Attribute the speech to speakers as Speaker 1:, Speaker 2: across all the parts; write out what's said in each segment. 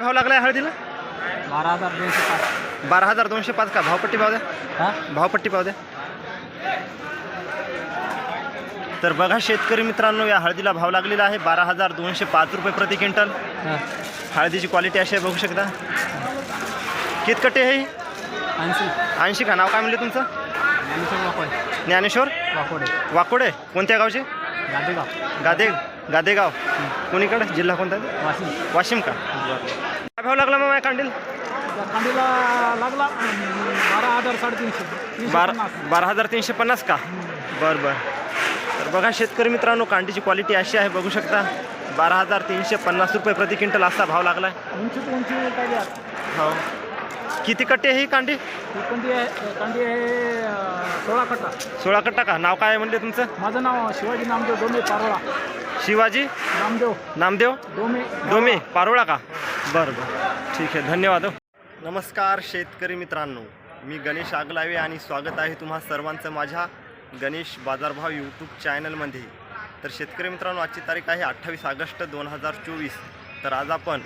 Speaker 1: भाव लागलाय हळदीला?
Speaker 2: बारा हजार दोनशे पाच.
Speaker 1: बारा हजार दोनशे पाच का? भावपट्टी भाव द्या.
Speaker 2: हा?
Speaker 1: भावपट्टी पाव द्या. तर बघा शेतकरी मित्रांनो या हळदीला भाव लागलेला आहे बारा हजार दोनशे पाच रुपये प्रति क्विंटल.
Speaker 2: हा.
Speaker 1: हळदीची क्वालिटी अशी आहे बघू शकता. कित कट्टे ही?
Speaker 2: ऐंशी.
Speaker 1: ऐंशी का? नाव काय म्हणले तुमचं?
Speaker 2: ज्ञानेश्वर वाकोडे.
Speaker 1: ज्ञानेश्वर?
Speaker 2: वाकोडे.
Speaker 1: वाकोडे? कोणत्या गावचे?
Speaker 2: गाडेगाव
Speaker 1: गादे गादेगाव. कोणीकडे? जिल्हा कोणता? आहे?
Speaker 2: वाशिम.
Speaker 1: वाशिम का? काय भाव लागला मग कांडील?
Speaker 2: कांडीला लागला बारा हजार साडेतीनशे. तीनशे
Speaker 1: बारा
Speaker 2: पन्नास.
Speaker 1: बारा हजार तीनशे पन्नास का? बरं बरं. तर बघा शेतकरी मित्रांनो कांडीची क्वालिटी अशी आहे बघू शकता. बारा हजार तीनशे पन्नास रुपये प्रति क्विंटल असा भाव लागला आहे हो. किती कट्टे आहे ही कांडी?
Speaker 2: कांडी आहे कांडी आहे अं, सोळा कट्टा.
Speaker 1: सोळा कट्टा का? नाव काय म्हणले तुमचं?
Speaker 2: माझं नाव शिवाजी नामदेव डोमे पारोळा.
Speaker 1: शिवाजी?
Speaker 2: नामदेव.
Speaker 1: नामदेव?
Speaker 2: डोमे.
Speaker 1: डोमे. पारोळा का? बरं बरं. ठीक आहे धन्यवाद हो. नमस्कार शेतकरी मित्रांनो. मी गणेश आगलावे आणि स्वागत आहे तुम्हा सर्वांचं माझ्या गणेश बाजारभाव यूट्यूब चॅनलमध्ये तर शेतकरी मित्रांनो आजची तारीख आहे अठ्ठावीस ऑगस्ट दोन हजार चोवीस. तर आज आपण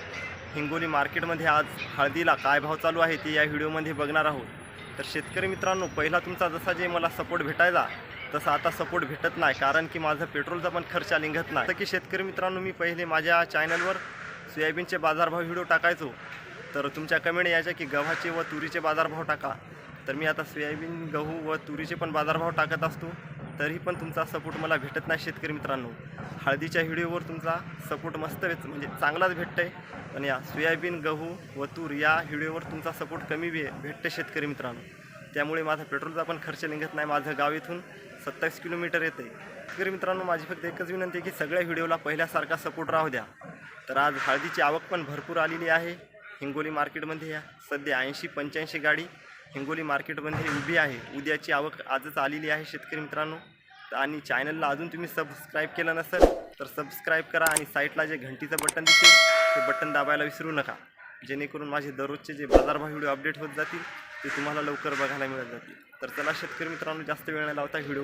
Speaker 1: हिंगोली मार्केटमध्ये आज हळदीला काय भाव चालू आहे ते या व्हिडिओमध्ये बघणार आहोत. तर शेतकरी मित्रांनो पहिला तुमचा जसा जे मला सपोर्ट भेटायचा तसा आता सपोर्ट भेटत नाही कारण की माझं पेट्रोलचा पण खर्च निघत नाही. तर की शेतकरी मित्रांनो मी पहिले माझ्या चॅनलवर सोयाबीनचे बाजारभाव व्हिडिओ टाकायचो. तर तुमच्या कमेंट यायच्या की गव्हाचे व तुरीचे बाजारभाव टाका. तर मी आता सोयाबीन गहू व तुरीचे पण बाजारभाव टाकत असतो. तरी पण तुमचा सपोर्ट मला भेटत नाही शेतकरी मित्रांनो. हळदीच्या व्हिडिओवर तुमचा सपोर्ट मस्त भेट म्हणजे चांगलाच भेटतं आहे पण या सोयाबीन गहू व तूर या व्हिडिओवर तुमचा सपोर्ट कमी भे भेटते शेतकरी मित्रांनो. त्यामुळे माझा पेट्रोलचा पण खर्च निघत नाही माझं गाव इथून. सत्तावीस किलोमीटर येते शेतकरी मित्रांनो माझी फक्त एकच विनंती आहे की सगळ्या व्हिडिओला पहिल्यासारखा सपोर्ट राहू द्या. तर आज हळदीची आवक पण भरपूर आलेली आहे. हिंगोली मार्केटमध्ये या. सध्या ऐंशी पंच्याऐंशी गाडी हिंगोली मार्केटमध्ये उभी आहे. उद्याची आवक आजच आलेली आहे शेतकरी मित्रांनो. आणि चॅनलला अजून तुम्ही सबस्क्राईब केलं नसेल तर सबस्क्राईब करा आणि साईटला जे घंटीचं बटन दिसेल ते बटन दाबायला विसरू नका. जेणेकरून माझे दररोजचे जे बाजारभाव व्हिडिओ अपडेट होत जातील ते तुम्हाला लवकर बघायला मिळत जातील. तर चला शेतकरी मित्रांनो जास्त वेळ न लावता व्हिडिओ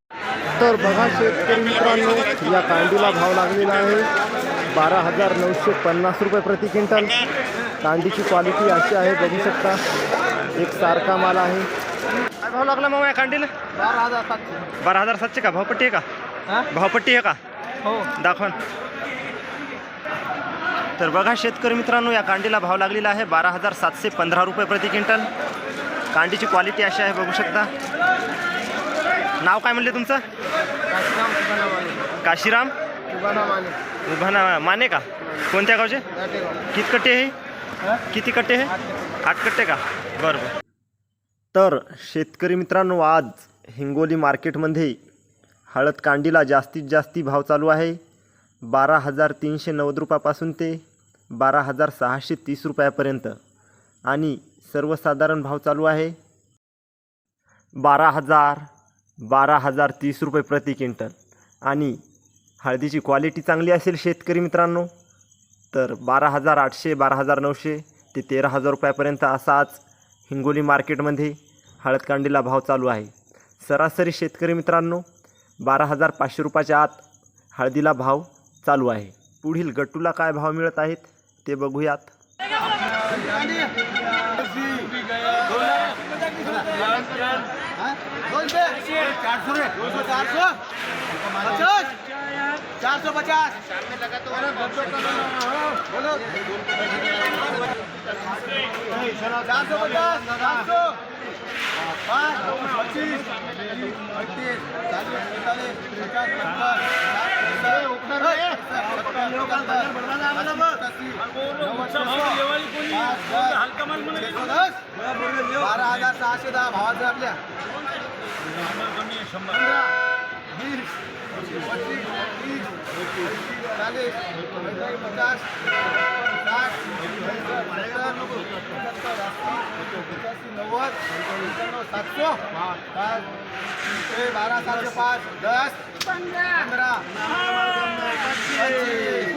Speaker 1: बघा शेतकरी मित्रांनो या कांडीला भाव लागलेला आहे. बारा हजार नऊशे पन्नास रुपये प्रति क्विंटल. कांडीची क्वालिटी अशी आहे बघू शकता. एक सारखा माल आहे. काय भाव लागला मग या कांडीला
Speaker 2: बारा हजार सातशे.
Speaker 1: बारा हजार सातशे का? भावपट्टी आहे का? भावपट्टी आहे का?
Speaker 2: हो.
Speaker 1: दाखवा. तर बघा शेतकरी मित्रांनो या कांडीला भाव लागलेला आहे. बारा हजार सातशे पंधरा रुपये प्रति क्विंटल. कांडीची क्वालिटी अशी आहे बघू शकता. नाव काय म्हणले तुमचं?
Speaker 2: काशीराम
Speaker 1: उभाना माने का? कोणत्या गावचे? किती कट्टे हे? किती कट्टे हे?
Speaker 2: आठ
Speaker 1: आठ कट्टे का? बरं बरं तर शेतकरी मित्रांनो आज हिंगोली मार्केटमध्ये हळद कांडीला जास्तीत जास्ती भाव चालू आहे. बारा हजार तीनशे नव्वद रुपयापासून ते बारा हजार सहाशे तीस रुपयापर्यंत. आणि सर्वसाधारण भाव चालू आहे. बारा हजार बारा हजार तीस रुपये प्रति क्विंटल. आणि हळदीची क्वालिटी चांगली असेल शेतकरी मित्रांनो तर बारा हजार आठशे बारा हजार नऊशे ते तेरा हजार रुपयापर्यंत असा आज हिंगोली मार्केटमध्ये हळदकांडीला भाव चालू आहे. सरासरी शेतकरी मित्रांनो बारा हजार पाचशे रुपयाच्या आत हळदीला भाव चालू आहे. पुढील गट्टूला काय भाव मिळत आहेत ते बघूयात.
Speaker 2: चार सौ पचास.
Speaker 3: चारशे पचास. चारशे पाच पच्चीस. अडतीस. चालीस बेतालीस पचास. बारा हजार सहाशे दहा भावाचं आपल्या. पंधरा वीस पंचवीस तीस चाळीस बेचाळीस पचास साठ पंच्याऐंशी नव्वद पंच्याण्णव सातशे पाच तीनशे बारा सातशे पाच दस पंधरा सातशे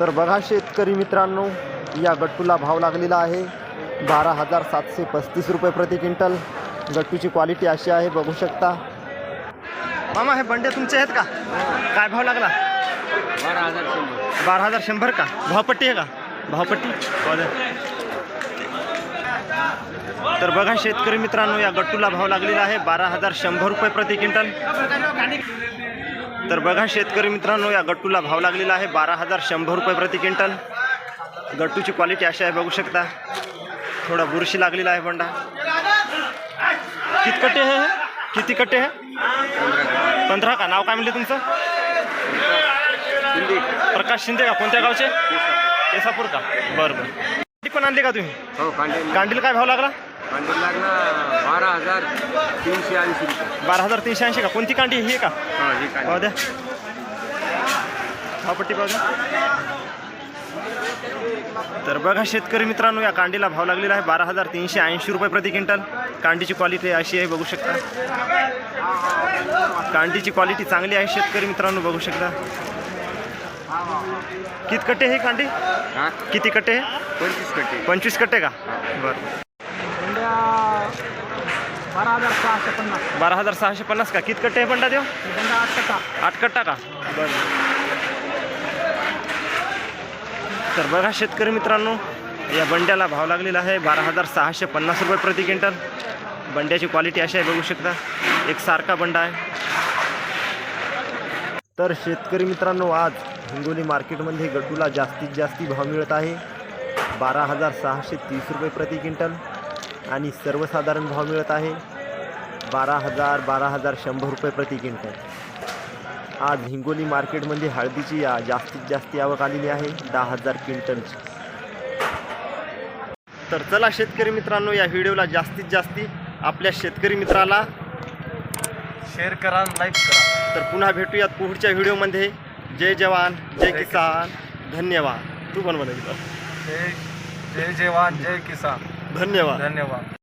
Speaker 1: तर बघा शेतकरी मित्रांनो या गट्टूला भाव लागलेला आहे. बारा हजार सातशे पस्तीस रुपये प्रति क्विंटल. गट्टूची क्वालिटी अशी आहे बघू शकता. मामा हे बंडे तुमचे आहेत का? काय भाव लागला? बारा हजार शंभर. का? भावपट्टी आहे का? भावपट्टी? तर बघा शेतकरी मित्रांनो या गट्टूला भाव लागलेला आहे बारा हजार शंभर रुपये प्रति क्विंटल. तर बघा शेतकरी मित्रांनो या गट्टूला भाव लागलेला आहे बारा हजार शंभर रुपये प्रति क्विंटल. गट्टूची क्वालिटी अशी आहे बघू शकता. थोडा बुरशी लागलेला आहे बंडा. किती कट्टे आहे हे? किती कट्टे आहे पंधरा का? नाव काय म्हणले तुमचं? प्रकाश शिंदे का? कोणत्या गावचे? केसापूर. का? बरं बरं. पण आणली का तुम्ही?
Speaker 4: हो
Speaker 1: कांडीला काय भाव लागला?
Speaker 4: बारा हजार तीनशे ऐंशी रुपये.
Speaker 1: बारा हजार तीनशे ऐंशी का? कोणती कांडी ही का?
Speaker 4: हा हे
Speaker 1: पाहू द्या. भावपट्टी पाहू द्या. तर बघा शेतकरी मित्रांनो या कांडीला भाव लागलेला आहे बारा हजार तीनशे ऐंशी रुपये प्रति क्विंटल. कांडीची क्वालिटी अशी आहे बघू शकता. कांडीची क्वालिटी चांगली आहे शेतकरी मित्रांनो बघू शकता. किती कट्टे हे कांडी?
Speaker 4: हा?
Speaker 1: किती कट्टे हे
Speaker 4: पंचवीस कट्टे
Speaker 1: पंचवीस कट्टे का? बरं.
Speaker 2: बारा हजार सहाशे पन्नास.
Speaker 1: बारा हजार सहाशे पन्नास का? किती कट्टे आहे पंडा देव
Speaker 2: भेंड्या आठ टक्का.
Speaker 1: आठ कट्टा का? बरं. तर बघा शेतकरी मित्रांनो या बंड्याला भाव लागलेला आहे बारा हजार सहाशे पन्नास रुपये प्रति क्विंटल. बंड्याची क्वालिटी अशी आहे बघू शकता. एक सारखा बंडा आहे. तर शेतकरी मित्रांनो आज हिंगोली मार्केटमध्ये गड्डूला जास्तीत जास्ती भाव मिळत आहे. बारा हजार सहाशे तीस रुपये प्रति क्विंटल. आणि सर्वसाधारण भाव मिळत आहे बारा हजार बारा हजार शंभर रुपये प्रति क्विंटल. आज हिंगोली मार्केटमध्ये हळदीची या जास्तीत जास्त आवक आलेली आहे दहा हजार क्विंटलची. तर चला शेतकरी मित्रांनो या व्हिडिओला जास्तीत जास्ती आपल्या शेतकरी मित्राला
Speaker 3: शेअर करा लाईक करा.
Speaker 1: तर पुन्हा भेटूयात पुढच्या व्हिडिओमध्ये. जय जवान जय किसान. धन्यवाद. तू पण बनवली
Speaker 3: जय जय जवान जय किसान.
Speaker 1: धन्यवाद.
Speaker 3: धन्यवाद.